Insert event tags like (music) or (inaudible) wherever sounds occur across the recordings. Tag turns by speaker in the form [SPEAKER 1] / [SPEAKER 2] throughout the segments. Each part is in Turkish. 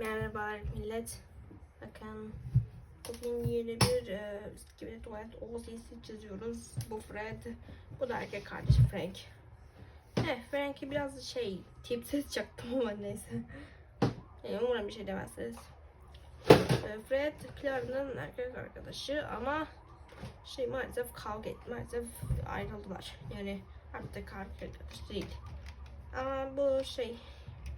[SPEAKER 1] Merhabalar millet. Bakın bugün yeni bir e, gibi tuvalet OC'si çiziyoruz. Bu Fred, bu da erkek kardeşi Frank. Evet, Frank'i biraz şey tipsiz çaktım ama neyse. E, umarım bir şey demezsiniz. E, Fred Clara'nın erkek arkadaşı ama şey maalesef kavga etti. Maalesef ayrıldılar. Yani artık erkek arkadaş değil. Ama bu şey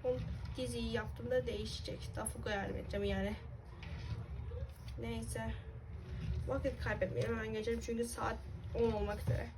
[SPEAKER 1] o diziyi yaptığımda değişecek. Daha yardım edeceğim yani. Neyse. Vakit kaybetmeyelim hemen geçelim çünkü saat 10 olmak üzere.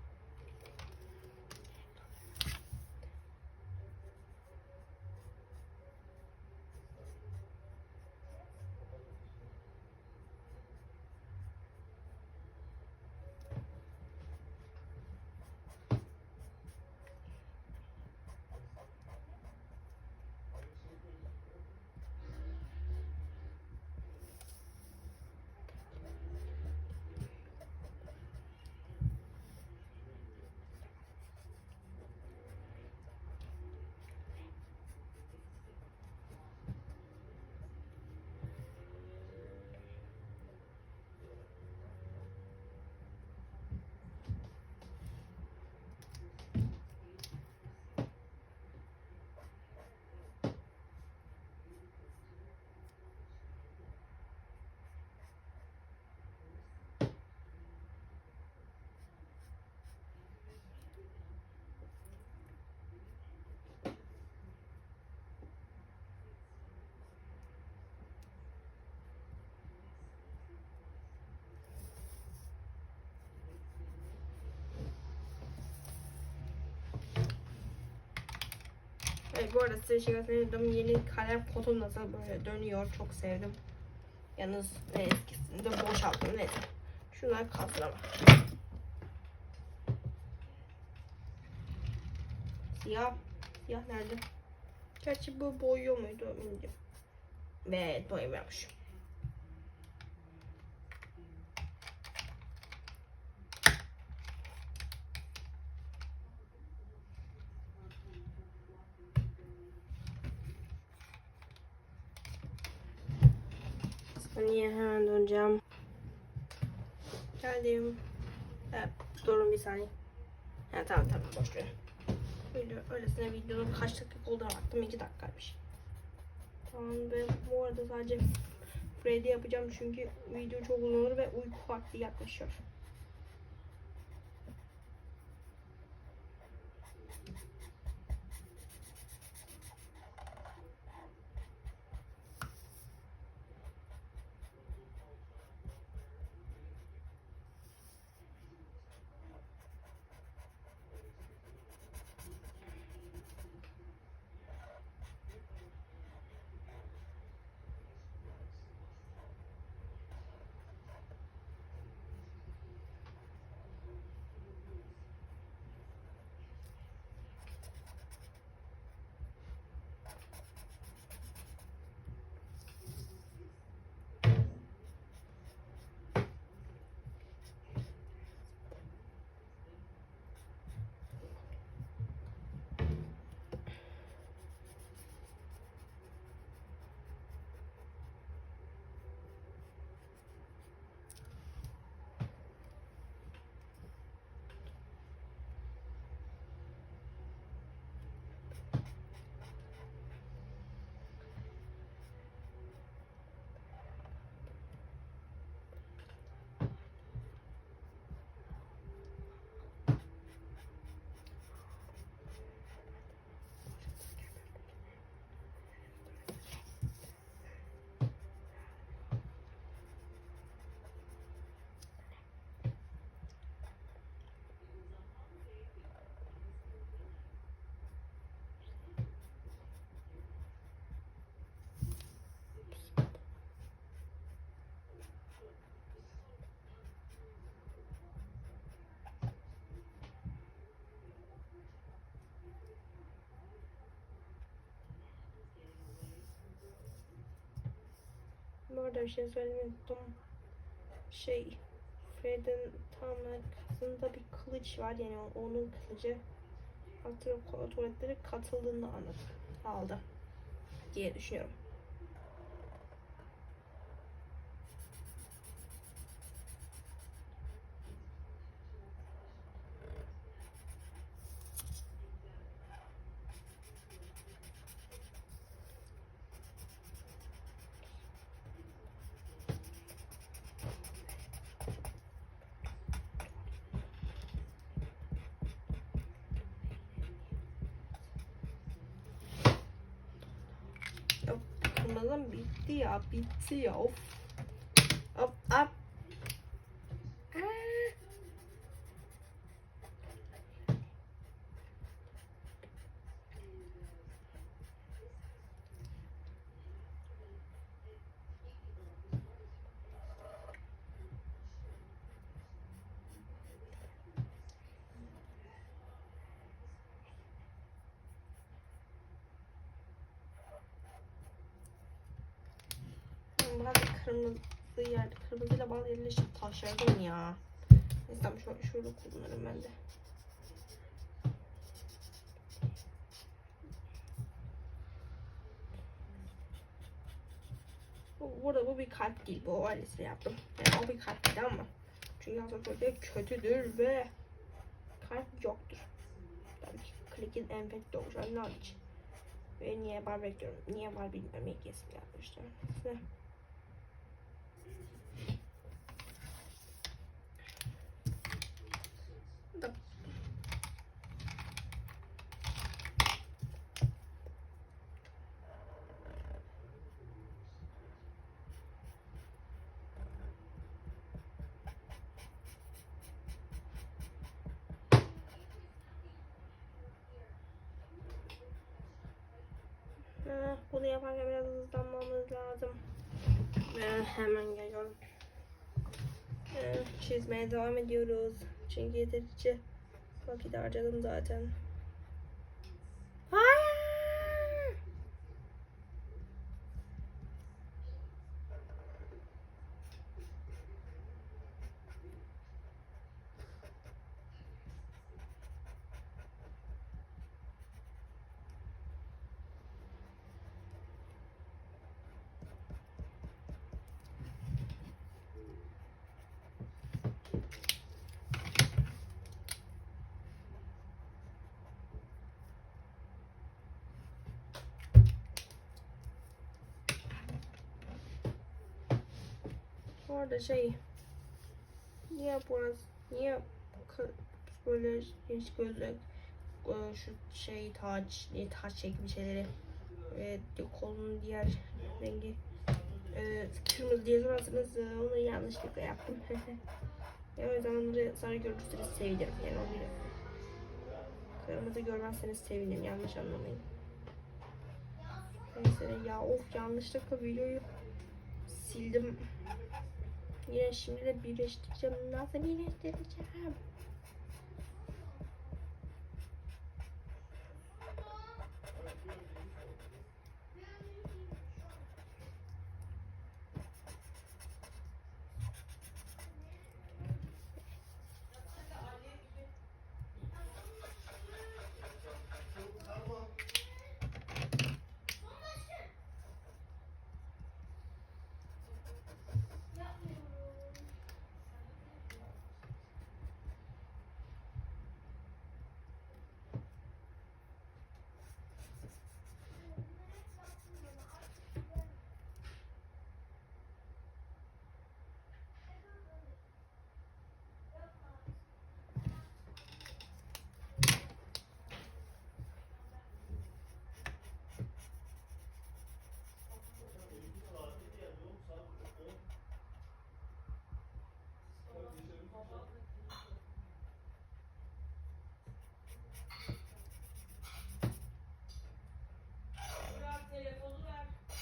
[SPEAKER 1] Bu arada size şey göstereyim. Yeni kalem kutum nasıl böyle dönüyor. Çok sevdim. Yalnız e, eskisini de boşalttım. Neyse. Şunlar kalsın ama. Siyah. Siyah nerede? Gerçi bu boyuyor muydu? Bilmiyorum. Evet boyamıyormuş. Saniye hemen döneceğim. Geldim. Evet, durun bir saniye. Ha, tamam tamam boş ver. Video, öylesine videonun kaç dakika olduğuna baktım. 2 dakikaymış. Tamam ve bu arada sadece Freddy yapacağım çünkü video çok uzun olur ve uyku vakti yaklaşıyor. Bu arada bir şey söylemeyi. Şey, Fred'in tam arkasında bir kılıç var. Yani onun kılıcı artık tuvaletleri katıldığını anladım. Aldı. Diye düşünüyorum. Lazım. Bitti ya. Bitti ya. Of. Hop hop. Aa. Bazı kırmızı yer, kırmızıyla bazı yerleşip taşlardım ya. Neyse şöyle, şöyle kullanırım ben de. Bu, burada bu bir kalp değil. Bu öylesine yaptım. Yani o bir kalp değil ama. Çünkü aslında kötüdür ve kalp yoktur. Tabii ki klikin enfekte olmuş. Onun için. Ve niye var bekliyorum. Niye var. İlk kesin yapmışlar. Neyse. Bunu yaparken biraz hızlanmamız lazım. Ee, hemen geliyorum. Ee, çizmeye devam ediyoruz. Çünkü yeterince vakit harcadım zaten. Arada şey niye burası niye böyle hiç gözlük e, şu şey taç ne taç şekli şeyleri ve kolunun diğer rengi e, kırmızı diye sorarsanız e, onu yanlışlıkla yaptım. (laughs) yani o yüzden onları sonra görürseniz sevinirim. Yani onu kırmızı görmezseniz sevinirim. Yanlış anlamayın. Neyse ya of yanlışlıkla videoyu sildim. Yine şimdi de birleştireceğim. Nasıl birleştireceğim?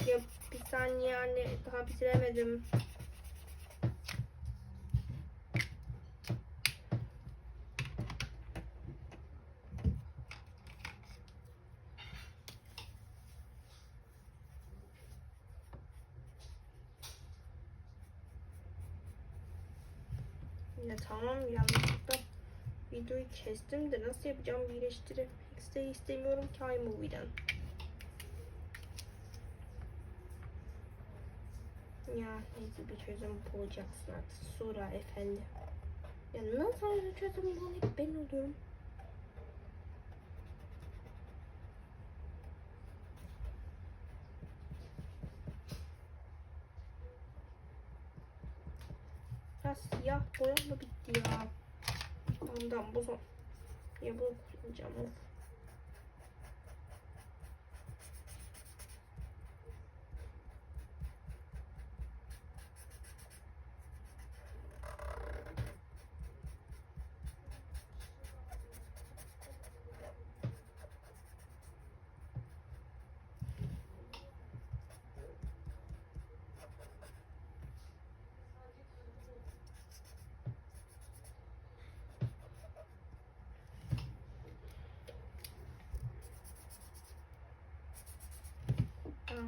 [SPEAKER 1] Ya bir saniye anne daha bitiremedim. Ya tamam yanlışlıkla videoyu kestim de nasıl yapacağım birleştirip istemiyorum ki iMovie'den. Ya neyse bir çözüm bulacaksın artık. Sonra efendi. Ya nasıl öyle çözüm bulan hep ben oluyorum. Ya siyah boya mı bitti ya? Ondan bu son. Ya bunu kullanacağım.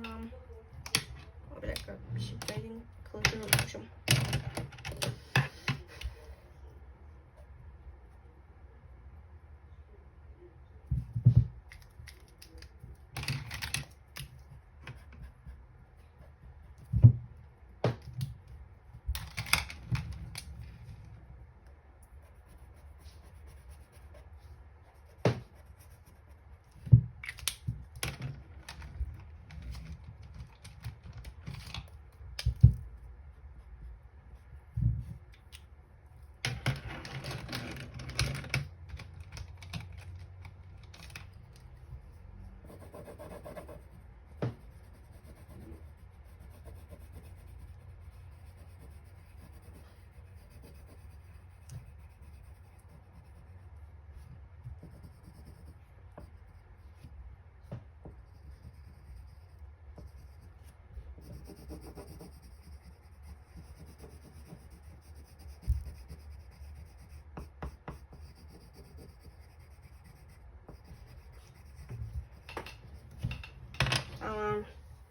[SPEAKER 1] Tamam. Bir dakika. Bir şey kılıcını unutmuşum.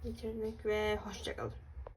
[SPEAKER 1] Bitirdik ve hoşçakalın.